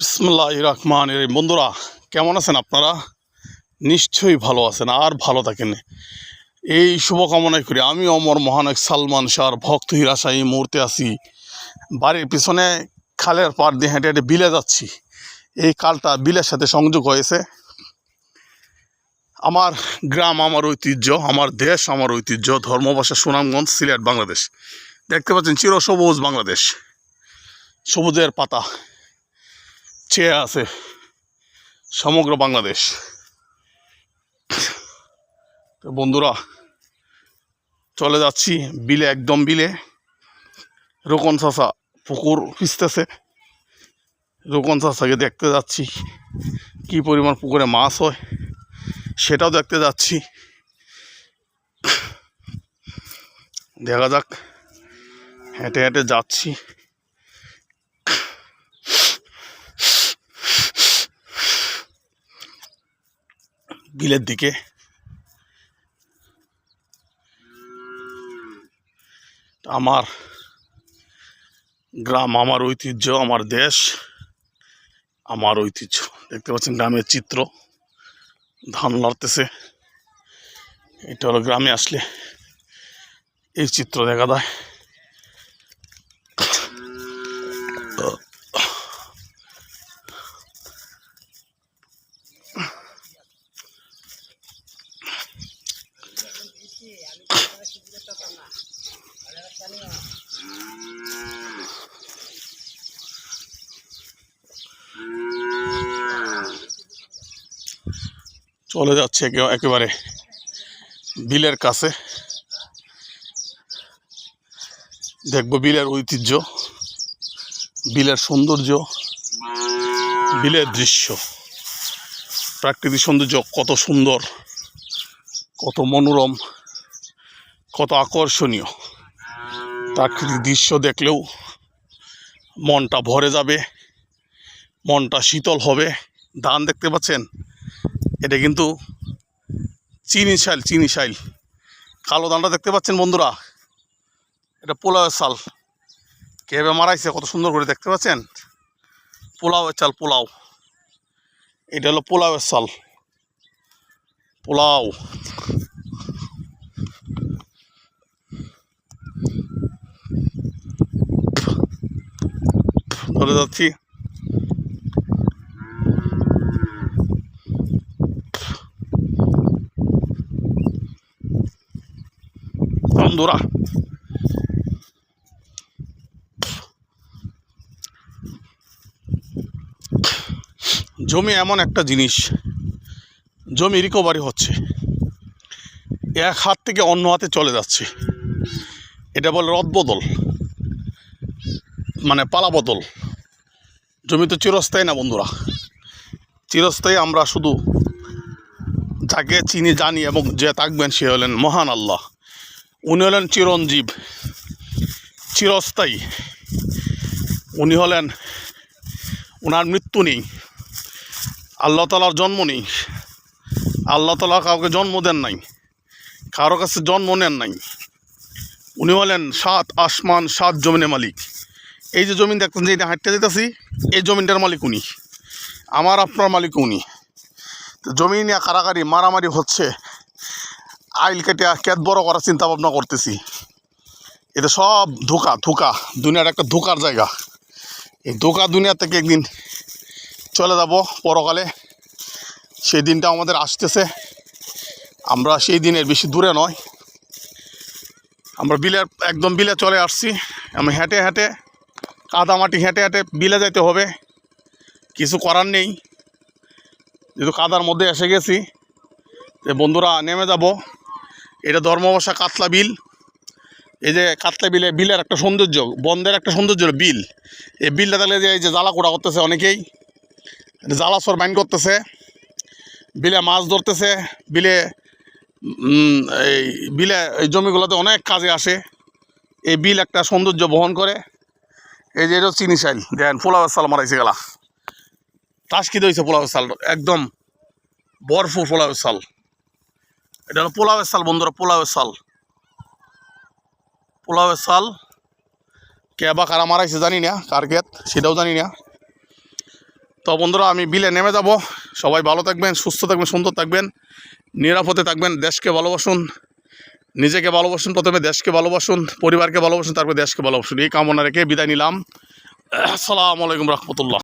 বিসমুল্লাহ রহমান বন্ধুরা, কেমন আছেন আপনারা? নিশ্চয়ই ভালো আছেন, আর ভালো থাকেন। এই শুভকামনাই করি। আমি অমর মহানায়ক সালমান শাহর ভক্ত হিরাশা এই মুহূর্তে আছি। বাড়ির পিছনে খালের পাড় দিয়ে হেঁটে হেঁটে বিলে যাচ্ছি। এই কালটা বিলের সাথে সংযোগ হয়েছে। আমার গ্রাম আমার ঐতিহ্য, আমার দেশ আমার ঐতিহ্য, ধর্মভাষা সুনামগঞ্জ, সিলেট, বাংলাদেশ। দেখতে পাচ্ছেন, চিরসবুজ বাংলাদেশ। সবুজের পাতা চেয়ে আছে সমগ্র বাংলাদেশ। তো বন্ধুরা, চলে যাচ্ছি বিলে, একদম বিলে। রোকন চাষা পুকুর পিসতেছে রোকন চাষাকে দেখতে যাচ্ছি, কি পরিমাণ পুকুরে মাছ হয় সেটাও দেখতে যাচ্ছি। দেখা যাক, হেঁটে হেঁটে যাচ্ছি। বিলের দিকে। আমার গ্রাম, আমার ঐতিহ্য, আমার দেশ, আমার ঐতিহ্য। দেখতে পাচ্ছেন গ্রামের চিত্র। ধান লড়তেছে এটা হলো গ্রামে আসলে এই চিত্র দেখা চলে যাচ্ছে একে- একেবারে বিলের কাছে। দেখব বিলের ঐতিহ্য, বিলের সৌন্দর্য, বিলের দৃশ্য। প্রাকৃতিক সৌন্দর্য কত সুন্দর, কত মনোরম। কত আকর্ষণীয়। প্রাকৃতিক দৃশ্য দেখলেও মনটা ভরে যাবে, মনটা শীতল হবে। ধান দেখতে পাচ্ছেন? এটা কিন্তু চিনি শাইল চিনি শাইল কালো ধানটা দেখতে পাচ্ছেন বন্ধুরা? এটা পোলাওয়ের চাল কেবে মারাইছে, কত সুন্দর করে দেখতে পাচ্ছেন? পোলাওয়ের চাল, পোলাও। এটা হলো পোলাওয়ের চাল পোলাও। ধরে যাচ্ছি। বন্ধুরা জমি এমন একটা জিনিস, জমি রিকভারি হচ্ছে। এক হাত থেকে অন্য হাতে চলে যাচ্ছে। এটা বলে রদবদল মানে পালাবদল জমি তো চিরস্থায়ী না বন্ধুরা? চিরস্থায়ী আমরা শুধু যাকে চিনি, জানি এবং যে থাকবেন সে হলেন মহান আল্লাহ। উনি হলেন চিরঞ্জীব, চিরস্থায়ী। উনি হলেন ওনার মৃত্যু নেই, আল্লাহ তালার জন্ম নেই, আল্লাহ তালা কাউকে জন্ম দেন নাই, কারও কাছে জন্ম নেন নাই। উনি হলেন সাত আসমান, সাত জমিনের মালিক। এই যে জমিন দেখতেন যে এটা হাঁটতে যেতেছি, এই জমিনটার মালিক উনি। আমার আপনার মালিক উনি। তো জমি নিয়ে কারাকারি মারামারি হচ্ছে। আইল কেটে কেত বড় করার চিন্তা ভাবনা করতেছি। এটা সব ধোকা ধোকা। দুনিয়ার একটা ধোকার জায়গা। এই ধোকা দুনিয়া থেকে একদিন চলে যাব পরকালে। সেই দিনটা আমাদের আসতেছে। আমরা সেই দিনের বেশি দূরে নয়। আমরা বিলের একদম বিলে চলে আসছি। আমি হেঁটে হেঁটে কাদা মাটি হেঁটে হেঁটে বিলে যাইতে হবে। কিছু করার নেই। যেহেতু কাদার মধ্যে এসে গেছি, যে বন্ধুরা নেমে যাব। এটা ধর্মবাসা কাতলা বিল। এই যে কাতলা বিলে, বিলের একটা সৌন্দর্য, বন্ধের একটা সৌন্দর্য বিল। এই বিলটা তাহলে যে এই যে জ্বালা কোড়া করতেছে অনেকেই জ্বালা সর বাইন করতেছে, বিলে মাছ ধরতেছে, বিলে এই বিলে, এই জমিগুলোতে অনেক কাজে আসে। এই বিল একটা সৌন্দর্য বহন করে। এই যে এটা চিনি চাইল। দেন পোলাওয়ের চাল মারাইছে গেলা। টাসকি দইছে পোলাওয়ের চাল, একদম বরফু পোলাওয়ের চাল। এটা হলো পোলাওয়ের চাল বন্ধুরা পোলাওয়ের চাল। পোলাওয়ের চাল, কে বা কারা মারাইছে জানি না ক্ষেত, সেটাও জানি না। তো বন্ধুরা, আমি বিলে নেমে যাব। সবাই ভালো থাকবেন, সুস্থ থাকবেন, সুন্দর থাকবেন, নিরাপদে থাকবেন, দেশকে ভালোবাসুন। নিজেকে ভালোবাসুন, প্রথমে দেশকে ভালোবাসুন, পরিবারকে ভালোবাসুন, তারপরে দেশকে ভালোবাসুন। এই কামনা রেখে বিদায় নিলাম। আসসালামু আলাইকুম রহমতুল্লাহ।